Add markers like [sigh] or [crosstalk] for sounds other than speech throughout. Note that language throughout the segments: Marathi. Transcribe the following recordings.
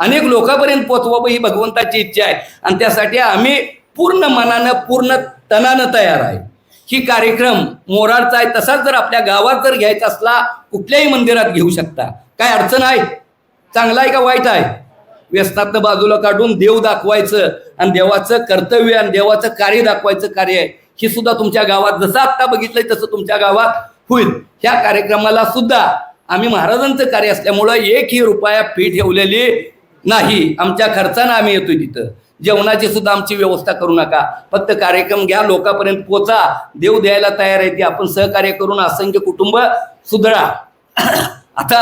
अनेक लोकांपर्यंत पोचवावं ही भगवंताची इच्छा आहे. आणि त्यासाठी आम्ही पूर्ण मनानं पूर्ण तनानं तयार आहे. ही कार्यक्रम मोरारचा आहे. तसाच जर आपल्या गावात जर घ्यायचा असला कुठल्याही मंदिरात घेऊ शकता. काय अडचण आहे? चांगला आहे का वाईट आहे? व्यसनातनं बाजूला काढून देव दाखवायचं आणि देवाचं कर्तव्य आणि देवाचं कार्य दाखवायचं कार्य आहे. ही सुद्धा तुमच्या गावात जसं आत्ता बघितलंय तसं तुमच्या गावात होईल. ह्या कार्यक्रमाला सुद्धा आम्ही महाराजांचं कार्य असल्यामुळं एकही रुपया फी ठेवलेली नाही आमच्या खर्चानं आम्ही येतोय तिथं. जेवणाची सुद्धा आमची व्यवस्था करू नका. फक्त कार्यक्रम घ्या लोकांपर्यंत पोचा. देव द्यायला तयार आहे ती आपण सहकार्य करून असंख्य कुटुंब सुधरा. [clears throat] आता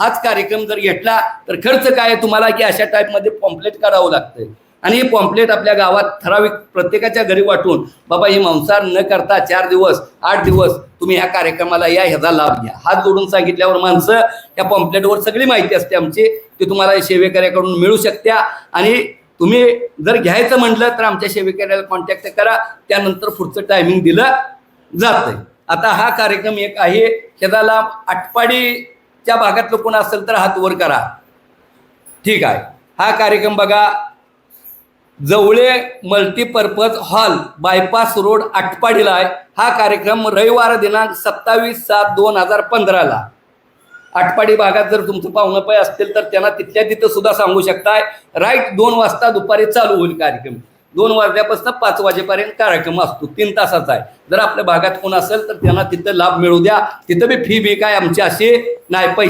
हाच कार्यक्रम जर घेतला तर खर्च काय तुम्हाला की अशा टाईपमध्ये पॉम्प्लेट करावं लागतं आणि हे पॉम्पलेट आपल्या गावात ठराविक प्रत्येकाच्या घरी वाटून बाबा ही मांसाहार न करता चार दिवस आठ दिवस तुम्ही ह्या कार्यक्रमाला या ह्याचा लाभ घ्या. हात जोडून सांगितल्यावर माणसं या पॉम्पलेटवर सगळी माहिती असते आमची. ती तुम्हाला सेवेकऱ्याकडून मिळू शकत्या. आणि तुम्ही जर घ्यायचं म्हटलं तर आमच्या सेवेकऱ्याला कॉन्टॅक्ट करा. त्यानंतर पुढचं टायमिंग दिलं जातं आता हा कार्यक्रम एक आहे. ह्याचा लाभ आटपाडीच्या भागातलं कोण असेल तर हात वर करा. ठीक आहे. हा कार्यक्रम बघा. Jawale multipurpose hall bypass road आटपाडीला आहे. हा कार्यक्रम रविवार दिनांक सत्तावीस सात दोन हजार पंधराला. आटपाडी भागात जर तुमचं पाहुणं पाय असतील तर त्यांना तिथल्या तिथं सुद्धा सांगू शकताय. राईट दोन वाजता दुपारी चालू होईल कार्यक्रम. दोन वाजल्यापासून पाच वाजेपर्यंत कार्यक्रम असतो. तीन तासाचा आहे. जर आपल्या भागात कोण असेल तर त्यांना तिथं लाभ मिळू द्या. तिथं बी फी बी काय आमची अशी नाही. पैसे